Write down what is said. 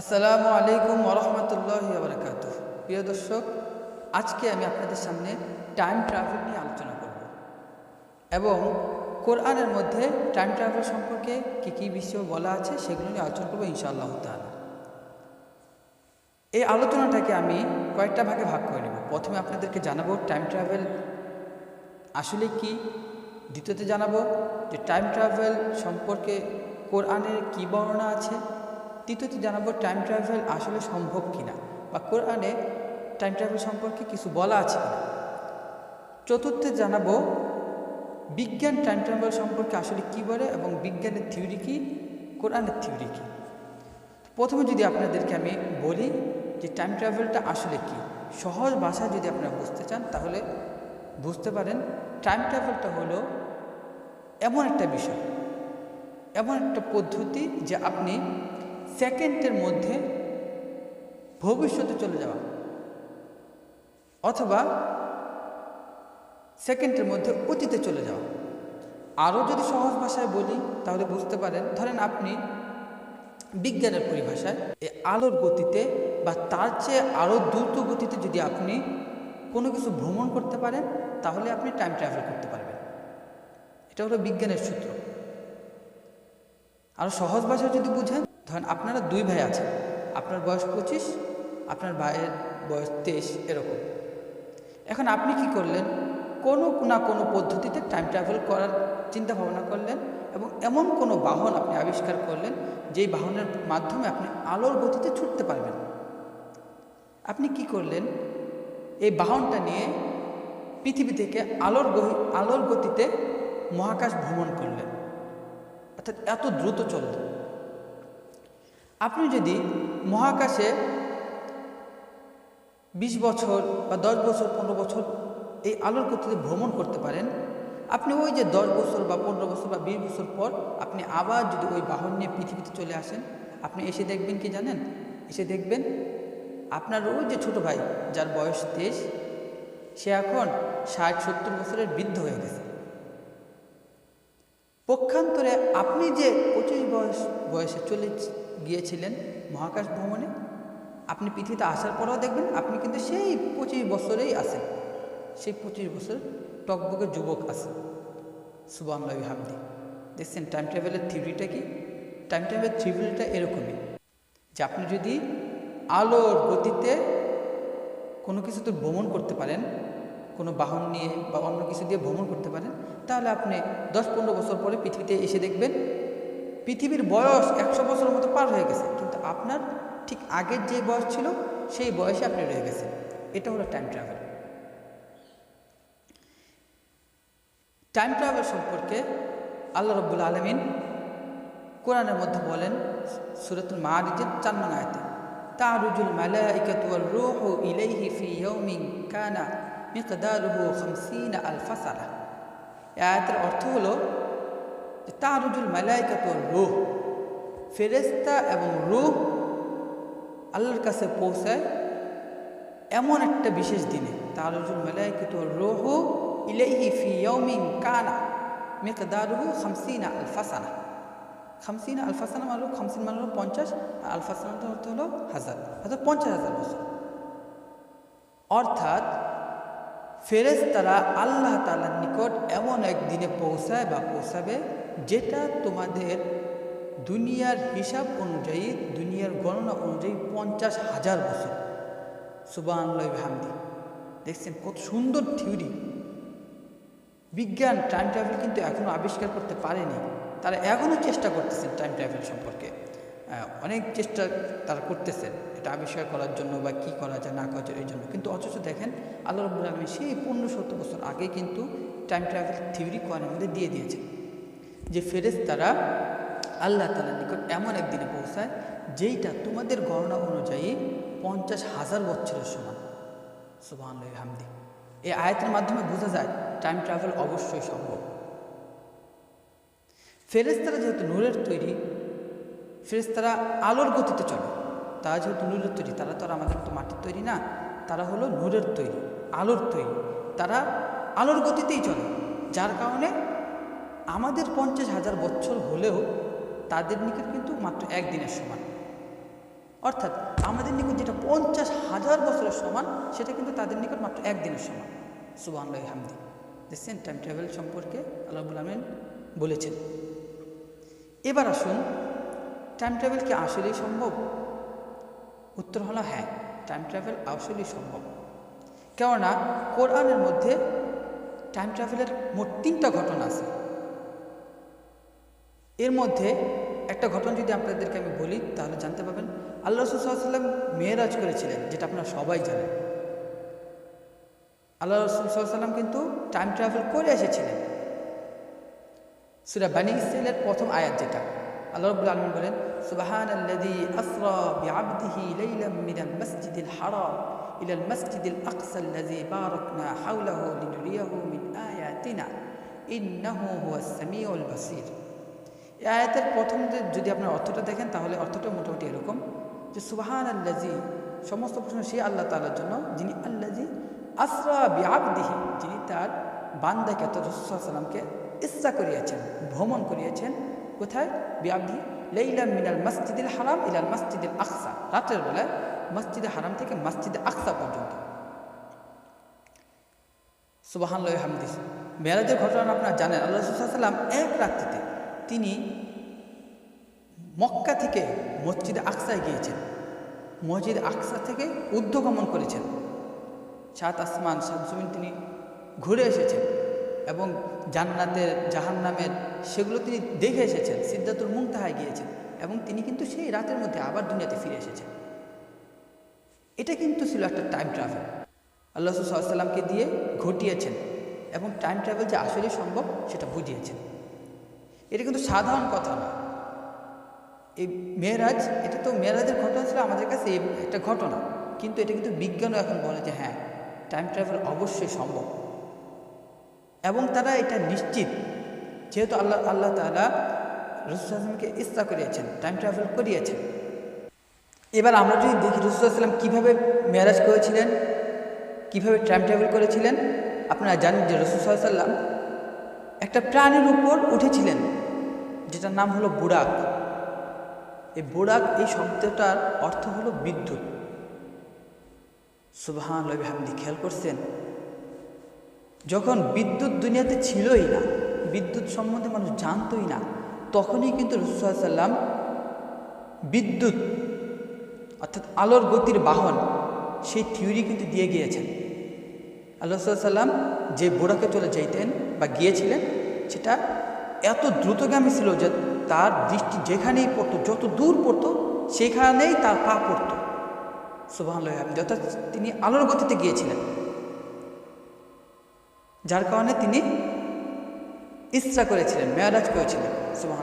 আসসালামু আলাইকুম ওরহমতুল্লাহ বারকাত প্রিয় দর্শক, আজকে আমি আপনাদের সামনে টাইম ট্রাভেল নিয়ে আলোচনা করব এবং কোরআনের মধ্যে টাইম ট্রাভেল সম্পর্কে কী কী বিষয় বলা আছে সেগুলো নিয়ে আলোচনা করব ইনশাআল্লাহ তাআলা। এই আলোচনাটাকে আমি কয়েকটা ভাগে ভাগ করে নেব। প্রথমে আপনাদেরকে জানাব টাইম ট্রাভেল আসলে কি? দ্বিতীয়তে জানাব যে টাইম ট্রাভেল সম্পর্কে কোরআনের কী বর্ণনা আছে? তৃতীয়তে জানাব টাইম ট্রাভেল আসলে সম্ভব কিনা? বা কোরআনে টাইম ট্রাভেল সম্পর্কে কিছু বলা আছে কিনা? চতুর্থে জানাব, বিজ্ঞান টাইম ট্রাভেল সম্পর্কে আসলে কী বলে এবং বিজ্ঞানের থিওরি কী, কোরআনের থিওরি কী? প্রথমে যদি আপনাদেরকে আমি বলি যে টাইম ট্রাভেলটা আসলে কি, সহজ ভাষায় যদি আপনারা বুঝতে চান, তাহলে বুঝতে পারেন টাইম ট্রাভেলটা হলো এমন একটা বিষয়, এমন একটা পদ্ধতি যে আপনি সেকেন্ডের মধ্যে ভবিষ্যতে চলে যাওয়া। অথবা সেকেন্ডের মধ্যে অতীতে চলে যাওয়া। আরও যদি সহজ ভাষায় বলি, তাহলে বুঝতে পারেন, ধরেন আপনি বিজ্ঞানের পরিভাষায় এই আলোর গতিতে বা তার চেয়ে আরও দ্রুত গতিতে যদি আপনি কোনো কিছু ভ্রমণ করতে পারেন, তাহলে আপনি টাইম ট্রাভেল করতে পারবেন। এটা হলো বিজ্ঞানের সূত্র। আরও সহজ ভাষায় যদি বুঝেন ধরেন আপনারা দুই ভাই আছেন, আপনার বয়স পঁচিশ, আপনার ভাইয়ের বয়স তেইশ, এরকম। এখন আপনি কি করলেন? কোনো না কোনো পদ্ধতিতে টাইম ট্রাভেল করার চিন্তা ভাবনা করলেন এবং এমন কোনো বাহন আপনি আবিষ্কার করলেন, যেই বাহনের মাধ্যমে আপনি আলোর গতিতে ছুটতে পারবেন? আপনি কি করলেন? এই বাহনটা নিয়ে পৃথিবী থেকে আলোর আলোর গতিতে মহাকাশ ভ্রমণ করলেন। অর্থাৎ এত দ্রুত চলত। আপনি যদি মহাকাশে বিশ বছর বা দশ বছর, পনেরো বছর এই আলোর গতিতে ভ্রমণ করতে পারেন, আপনি ওই যে দশ বছর বা পনেরো বছর বা বিশ বছর পর আপনি আবার যদি ওই বাহন নিয়ে পৃথিবীতে চলে আসেন, আপনি এসে দেখবেন কি জানেন? এসে দেখবেন আপনার ওই যে ছোট ভাই, যার বয়স তেইশ, সে এখন ষাট, সত্তর বছরের বৃদ্ধ হয়ে গেছে। পক্ষান্তরে আপনি যে পঁচিশ বয়স, বয়সে চলে গিয়েছিলেন মহাকাশ ভ্রমণে, আপনি পৃথিবীতে আসার পরেও দেখবেন আপনি কিন্তু সেই পঁচিশ বছরেই আছেন। সেই পঁচিশ বছর টকবকের যুবক আছে সুবাংলা হামদি দেখছেন টাইম ট্রাভেলের থিওরিটা কি? টাইম ট্রাভেলের থিওরিটা এরকমই যে আপনি যদি আলোর গতিতে কোনো কিছুতে ভ্রমণ করতে পারেন কোনো বাহন নিয়ে বা অন্য কিছু দিয়ে ভ্রমণ করতে পারেন, তাহলে আপনি দশ পনেরো বছর পরে পৃথিবীতে এসে দেখবেন পৃথিবীর বয়স একশো বছরের মতো পার হয়ে গেছে, কিন্তু আপনার ঠিক আগের যে বয়স ছিল, সেই বয়সে আপনি রয়ে গেছেন। এটা হলো টাইম ট্রাভেল টাইম ট্রাভেল সম্পর্কে আল্লাহ রব্বুল আলমিন কোরআনের মধ্যে বলেন, সুরতুল মারিজের চার তারুজুল মালাইকাতু ওয়ার রূহু ইলাইহি ফি ইয়াউমিন কানা মিকদারুহু 50 আলফা সানা এই আয়াতের অর্থ হলো যে তারুজুল মালাইকাতু ওয়ার রূহ ফেরেশতা এবং রূহ আল্লাহর কাছে পৌঁছায় এমন একটা বিশেষ দিনে তারুজুল মালাইকাতু ওয়ার রূহু ইলাইহি ফি ইয়াউমিন কানা মিকদারুহু 50 আলফা সানা খামসিন আলফাসানা মানে খামসিন মানে পঞ্চাশ, আর অর্থ হলো হাজার। অর্থাৎ পঞ্চাশ হাজার বছর। অর্থাৎ ফেরেজ তারা আল্লাহ তালার নিকট এমন এক দিনে পৌঁছায় বা পৌঁছাবে যেটা তোমাদের দুনিয়ার হিসাব অনুযায়ী, দুনিয়ার গণনা অনুযায়ী পঞ্চাশ হাজার বছর। সুবাহ হামদি দেখছেন কত সুন্দর থিওরি। বিজ্ঞান টাইম ট্রাভেল কিন্তু এখনও আবিষ্কার করতে পারেনি। তারা এখনও চেষ্টা করতেছেন টাইম ট্রাভেল সম্পর্কে। অনেক চেষ্টা তারা করতেছেন, এটা আবিষ্কার করার জন্য বা কি করা যায়, না করা যায়, এই জন্য। কিন্তু অথচ দেখেন, আল্লাহ রবুল আলমী সেই পনেরো সত্তর বছর আগে কিন্তু টাইম ট্রাভেল থিওরি কোরআনের মধ্যে দিয়ে দিয়েছে যে ফেরেজ তারা আল্লাহ তালার নিকট এমন একদিনে পৌঁছায়, যেইটা তোমাদের গণনা অনুযায়ী পঞ্চাশ হাজার বছরের সমান। সুবাহ হামদি। এই আয়তের মাধ্যমে বোঝা যায় টাইম ট্রাভেল অবশ্যই সম্ভব। ফেরেস্তারা যেহেতু নূরের তৈরি ফেরেস্তারা আলোর গতিতে চলে। তারা যেহেতু নূরের তৈরি, তারা তো আর আমাদের তো মাটির তৈরি না। তারা হলো নূরের তৈরি, আলোর তৈরি। তারা আলোর গতিতেই চলে। যার কারণে আমাদের পঞ্চাশ হাজার বছর হলেও তাদের নিকট কিন্তু মাত্র একদিনের সমান। অর্থাৎ আমাদের নিকট যেটা পঞ্চাশ হাজার বছরের সমান, সেটা কিন্তু তাদের নিকট মাত্র একদিনের সমান। সুবাহ হামদি। দেখছেন টাইম ট্রাভেল সম্পর্কে আল্লাহুল আমিন বলেছেন। এবার আসুন টাইম ট্রাভেল কি আসলেই সম্ভব? উত্তর হলো হ্যাঁ টাইম ট্রাভেল আসলেই সম্ভব। কেননা, কোরআনের মধ্যে টাইম ট্রাভেলের মোট তিনটা ঘটনা আছে। এর মধ্যে একটা ঘটনা যদি আপনাদেরকে আমি বলি, তাহলে জানতে পারবেন, আল্লাহ রসুল্লাহাম মেয়েরাজ করেছিলেন, যেটা আপনারা সবাই জানেন। আল্লাহ রসুল্লাহাম কিন্তু টাইম ট্রাভেল করে এসেছিলেন। সুরা বানি ইসরাইলের প্রথম আয়াত যেটা। আল্লাহ রবুল আলমিন বলেন সুবাহান আল্লাযী আসরা বিআবদিহি লাইলাম মিনাল মাসজিদিল হারাম ইলাল মাসজিদিল আকসা আল্লাযী বারাকনা হাওলাহু লিনুরিয়াহু মিন আয়াতিনা ইন্নাহু হুয়াস সামিউল বাসীর। এই আয়াতের প্রথম যদি আপনার অর্থটা দেখেন, তাহলে অর্থটা মোটামুটি এরকম যে সুবাহান সমস্ত প্রশ্ন সে আল্লাহ তালার জন্য, যিনি আল্লাজি আসরা বিআবদিহি, যিনি তার বান্দাকে অর্থাৎ রসুলামকে ইচ্ছা করিয়েছেন, ভ্রমণ করিয়েছেন, কোথায়? বিআবদি লেইলা মিনাল মসজিদুল হারাম ইলাল মসজিদুল আকসা। রাতের বেলায় মসজিদে হারাম থেকে মসজিদে আকসা পর্যন্ত। সুবাহান হামদিস মেরাজের ঘটনা আপনারা জানেন, আল্লাহ রসুল্লাহাম এক রাত্রিতে তিনি মক্কা থেকে মসজিদে আকসায় গিয়েছেন। মসজিদ আকসা থেকে ঊর্ধ্বগমন করেছেন। সাত আসমান, সাত জমিন তিনি ঘুরে এসেছেন। এবং জান্নাতের, জাহান্নামের, সেগুলো তিনি দেখে এসেছেন সিদ্ধাতুর মুংতাহায় গিয়েছেন এবং তিনি কিন্তু সেই রাতের মধ্যে আবার দুনিয়াতে ফিরে এসেছেন। এটা কিন্তু ছিল একটা টাইম ট্রাভেল আল্লাহ সাল্লামকে দিয়ে ঘটিয়েছেন এবং টাইম ট্রাভেল যে আসলে সম্ভব সেটা বুঝিয়েছেন। এটা কিন্তু সাধারণ কথা না। এই মেয়েরাজ, এটা তো মেয়েরাজের ঘটনা ছিল আমাদের কাছে একটা ঘটনা। কিন্তু এটা কিন্তু বিজ্ঞানও এখন বলে যে হ্যাঁ টাইম ট্রাভেল অবশ্যই সম্ভব। এবং তারা এটা নিশ্চিত। যেহেতু আল্লাহ আল্লাহ তালা রসুলামকে ইচ্ছা করিয়েছেন টাইম ট্রাভেল করিয়েছেন। এবার আমরা যদি দেখি রসুলাম কীভাবে ম্যারেজ করেছিলেন, কীভাবে টাইম ট্রাভেল করেছিলেন, আপনারা জানেন যে রসুল্লাম একটা প্রাণীর উপর উঠেছিলেন, যেটার নাম হলো বুড়াক এই বুড়াক এই শব্দটার অর্থ হলো বিদ্যুৎ। সুবহান হামদি খেয়াল করছেন? যখন বিদ্যুৎ দুনিয়াতে ছিলই না, বিদ্যুৎ সম্বন্ধে মানুষ জানতই না, তখনই কিন্তু রসুল্লাম বিদ্যুৎ, অর্থাৎ আলোর গতির বাহন, সেই থিওরি কিন্তু দিয়ে গিয়েছেন। আল্লাহ সাল্লাম যে বোড়াকে চলে যাইতেন বা গিয়েছিলেন, সেটা এত দ্রুতগামী ছিল যে তার দৃষ্টি যেখানেই পড়তো, যত দূর পড়তো, সেখানেই তার পা পড়তো। সুবাহ অর্থাৎ তিনি আলোর গতিতে গিয়েছিলেন। যার কারণে তিনি ইচ্ছা করেছিলেন মেয়ারাজ করেছিলেন সুবাহ